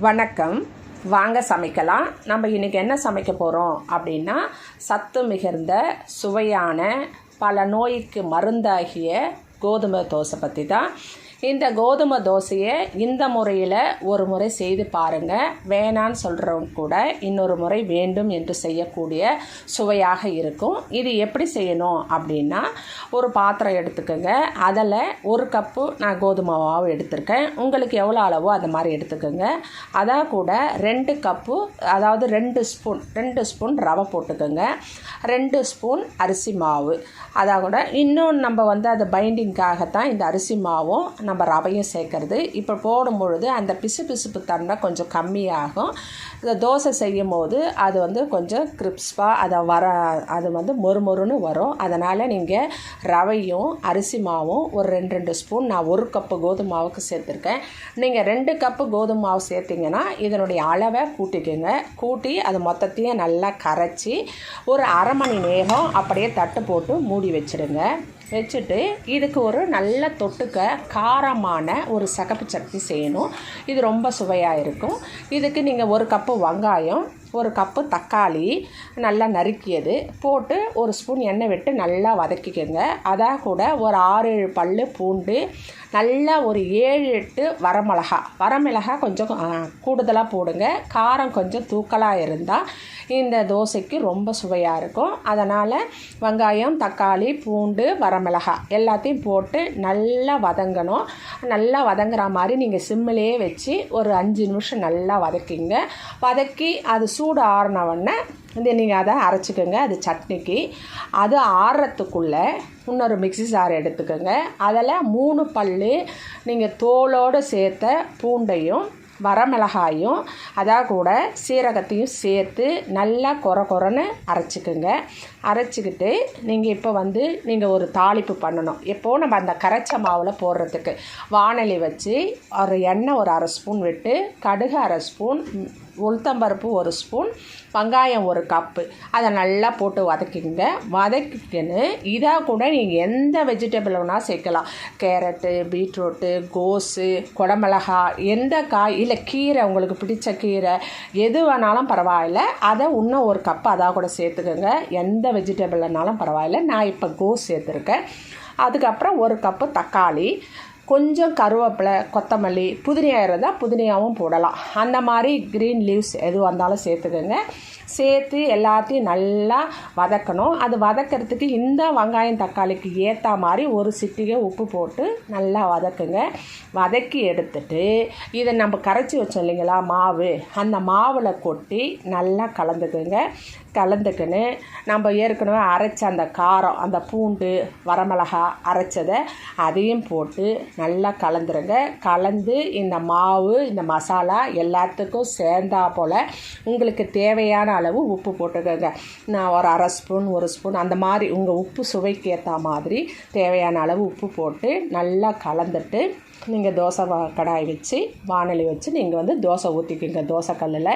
வணக்கம். வாங்க சமைக்கலாம். நம்ம இன்றைக்கி என்ன சமைக்க போகிறோம் அப்படின்னா சத்து மிகுந்த சுவையான பல நோய்க்கு மருந்தாகிய கோதுமை தோசை பற்றி தான் இந்த கோதுமை தோசையை இந்த முறையில் ஒரு முறை செய்து பாருங்கள் வேணான்னு சொல்கிறவங்க கூட இன்னொரு முறை வேண்டும் என்று செய்யக்கூடிய சுவையாக இருக்கும். இது எப்படி செய்யணும் அப்படின்னா ஒரு பாத்திரம் எடுத்துக்கோங்க. அதில் ஒரு கப்பு நான் கோதுமை மாவு எடுத்திருக்கேன். உங்களுக்கு எவ்வளோ அளவோ அது மாதிரி எடுத்துக்கோங்க. அதான் கூட ரெண்டு கப்பு அதாவது ரெண்டு ஸ்பூன் ரெண்டு ஸ்பூன் ரவை போட்டுக்கோங்க. ரெண்டு ஸ்பூன் அரிசி மாவு. அதான் கூட இன்னும் நம்ம வந்து அது பைண்டிங்காகத்தான் இந்த அரிசி மாவும் நம்ம நம்ம ரவையும் சேர்க்கறது. இப்போ போடும் பொழுது அந்த பிசு பிசுப்பு தன்மை கொஞ்சம் கம்மியாகும். இந்த தோசை செய்யும் போது அது வந்து கொஞ்சம் கிறிப்ஸ்பாக அதை வர அது வந்து மொறுமொறுன்னு வரும். அதனால் நீங்கள் ரவையும் அரிசி மாவும் ஒரு ரெண்டு ரெண்டு ஸ்பூன் நான் ஒரு கப்பு கோதுமை மாவுக்கு சேர்த்துருக்கேன். நீங்கள் ரெண்டு கப்பு கோதுமை மாவு சேர்த்திங்கன்னா இதனுடைய அளவை கூட்டிக்கோங்க. கூட்டி அது மொத்தத்தையும் நல்லா கரைச்சி ஒரு அரை மணி நேரம் அப்படியே தட்டு போட்டு மூடி வச்சுடுங்க. வச்சுட்டு இதுக்கு ஒரு நல்ல தொட்டுக்க காரமான ஒரு சகப்பு சட்னி செய்யணும். இது ரொம்ப சுவையாக இருக்கும். இதுக்கு நீங்கள் ஒரு கப்பு வெங்காயம் ஒரு கப்பு தக்காளி நல்லா நறுக்கியது. போட்டு ஒரு ஸ்பூன் எண்ணெய் விட்டு நல்லா வதக்கிக்கோங்க. அதான் கூட ஒரு ஆறு ஏழு பல் பூண்டு நல்லா ஒரு ஏழு எட்டு வரமிளகா. வரமிளகா கொஞ்சம் கூடுதலாக போடுங்க. காரம் கொஞ்சம் தூக்கலாக இருந்தால் இந்த தோசைக்கு ரொம்ப சுவையாக இருக்கும். அதனால் வெங்காயம் தக்காளி பூண்டு வரமிளகா எல்லாத்தையும் போட்டு நல்லா வதங்கணும். நல்லா வதங்குற மாதிரி நீங்கள் சிம்மிலே வச்சு ஒரு அஞ்சு நிமிஷம் நல்லா வதக்கிங்க. வதக்கி அது சூ சூடு ஆறினவுடனே இந்த நீங்கள் அதை அரைச்சிக்கோங்க அது சட்னிக்கு. அது ஆறுறதுக்குள்ளே இன்னொரு மிக்சி சார் எடுத்துக்கோங்க. அதில் மூணு பல் நீங்கள் தோலோடு சேர்த்த பூண்டையும் வரமிளகாயும் அதாக கூட சீரகத்தையும் சேர்த்து நல்லா கொர கொரன்னு அரைச்சிக்கோங்க. அரைச்சிக்கிட்டு நீங்கள் இப்போ வந்து நீங்கள் ஒரு தாளிப்பு பண்ணணும். எப்போது நம்ம அந்த கரைச்ச மாவில் போடுறதுக்கு. வானலி வச்சு ஒரு எண்ணெய் ஒரு அரை ஸ்பூன் விட்டு கடுகு அரை ஸ்பூன் உளுத்தம்பருப்பு ஒரு ஸ்பூன் வெங்காயம் ஒரு கப்பு. அதை நல்லா போட்டு வதக்கிங்க வதக்கிக்கின்னு இதாக கூட நீங்கள் எந்த வெஜிடபிள் வேணால் சேர்க்கலாம். கேரட்டு பீட்ரூட்டு கோஸு குடமிளகா எந்த காய் இல்லை கீரை உங்களுக்கு பிடிச்ச கீரை எது வேணாலும் பரவாயில்ல. அதை இன்னும் ஒரு கப்பு அதாக கூட சேர்த்துக்கோங்க. எந்த வெஜிடபிள்னாலும் பரவாயில்ல. நான் இப்போ கோஸ் சேர்த்துருக்கேன். அதுக்கப்புறம் ஒரு கப்பு தக்காளி கொஞ்சம் கருவேப்பிலை கொத்தமல்லி புதினியாக இருந்தால் புதினியாகவும் போடலாம். அந்த மாதிரி க்ரீன் லீவ்ஸ் எது வந்தாலும் சேர்த்துக்கோங்க. சேர்த்து எல்லாத்தையும் நல்லா வதக்கணும். அது வதக்கிறதுக்கு இந்த வெங்காயம் தக்காளிக்கு ஏற்ற மாதிரி ஒரு சிட்டிகை உப்பு போட்டு நல்லா வதக்குங்க. வதக்கி எடுத்துட்டு இதை நம்ம கரைச்சி வச்சோம் இல்லைங்களா மாவு. அந்த மாவில் கொட்டி நல்லா கலந்துக்குங்க. கலந்துக்கின்னு நம்ம ஏற்கனவே அரைச்ச அந்த காரம் அந்த பூண்டு வரமிளகா அரைச்சதை அதையும் போட்டு நல்லா கலந்துருங்க. கலந்து இந்த மாவு இந்த மசாலா எல்லாத்துக்கும் சேர்ந்தா போல் உங்களுக்கு தேவையான அளவு உப்பு போட்டுக்கோங்க. நான் ஒரு அரை ஸ்பூன் ஒரு ஸ்பூன் அந்த மாதிரி உங்கள் உப்பு சுவைக்கு ஏற்ற மாதிரி தேவையான அளவு உப்பு போட்டு நல்லா கலந்துட்டு நீங்கள் தோசை கடாய் வச்சு வானொலி வச்சு நீங்கள் வந்து தோசை ஊற்றிக்கோங்க தோசை கல்லில்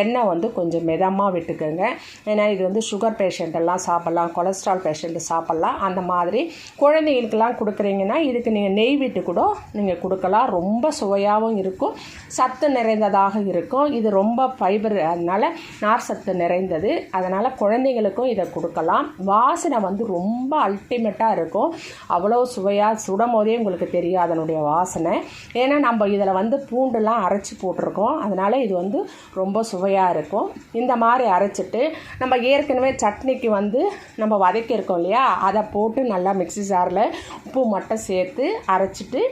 எண்ணெய் வந்து கொஞ்சம் மிதமாக விட்டுக்கோங்க. ஏன்னா இது வந்து சுகர் பேஷண்ட்டெல்லாம் சாப்பிட்லாம் கொலஸ்ட்ரால் பேஷண்ட்டு சாப்பிட்லாம். அந்த மாதிரி குழந்தைகளுக்கெல்லாம் கொடுக்குறீங்கன்னா இதுக்கு நீங்கள் நெய் விட்டு கூட நீங்கள் கொடுக்கலாம். ரொம்ப சுவையாகவும் இருக்கும். சத்து நிறைந்ததாக இருக்கும். இது ரொம்ப ஃபைபர் அதனால் நார் சத்து நிறைந்தது. அதனால் குழந்தைங்களுக்கும் இதை கொடுக்கலாம். வாசனை வந்து ரொம்ப அல்டிமேட்டாக இருக்கும். அவ்வளோ சுவையாக சுடும் போதே உங்களுக்கு தெரியும் அதனுடைய வாசனை. ஏன்னா நம்ம இதில் வந்து பூண்டுலாம் அரைச்சி போட்டிருக்கோம். அதனால் இது வந்து ரொம்ப சுவையாக இருக்கும். இந்த மாதிரி அரைச்சிட்டு நம்ம ஏற்கனவே சட்னிக்கு வந்து நம்ம வதக்கியிருக்கோம் இல்லையா? அதை போட்டு நல்லா மிக்சி ஜாரில் உப்பு மட்டும் சேர்த்து அரைச்சிட்டு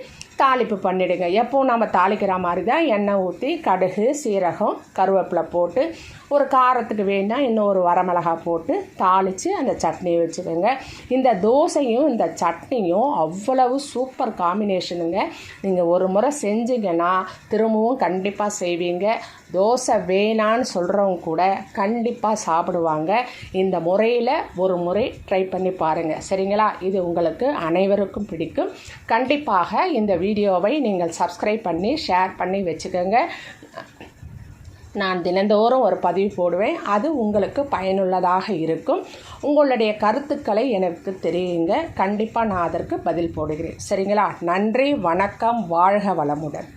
தாளிப்பு பண்ணிவிடுங்க எப்போவும் நம்ம தாளிக்கிற மாதிரி தான் எண்ணெய் ஊற்றி கடுகு சீரகம் கருவேப்பிலை போட்டு ஒரு காரத்துக்கு வேணால் இன்னும் ஒரு வரமிளகா போட்டு தாளித்து அந்த சட்னியை வச்சுக்கோங்க. இந்த தோசையும் இந்த சட்னியும் அவ்வளவு சூப்பர் காம்பினேஷனுங்க. நீங்கள் ஒரு முறை செஞ்சீங்கன்னா திரும்பவும் கண்டிப்பாக செய்வீங்க. தோசை வேணான்னு சொல்கிறவங்க கூட கண்டிப்பாக சாப்பிடுவாங்க. இந்த முறையில் ஒரு முறை ட்ரை பண்ணி பாருங்கள் சரிங்களா? இது உங்களுக்கு அனைவருக்கும் பிடிக்கும். கண்டிப்பாக இந்த வீடியோவை நீங்கள் சப்ஸ்கிரைப் பண்ணி ஷேர் பண்ணி வச்சுக்கோங்க. நான் தினந்தோறும் ஒரு பதிவு போடுவேன். அது உங்களுக்கு பயனுள்ளதாக இருக்கும். உங்களுடைய கருத்துக்களை எனக்கு தெரியுங்க. கண்டிப்பாக நான் அதற்கு பதில் போடுகிறேன். சரிங்களா? நன்றி வணக்கம் வாழ்க வளமுடன்.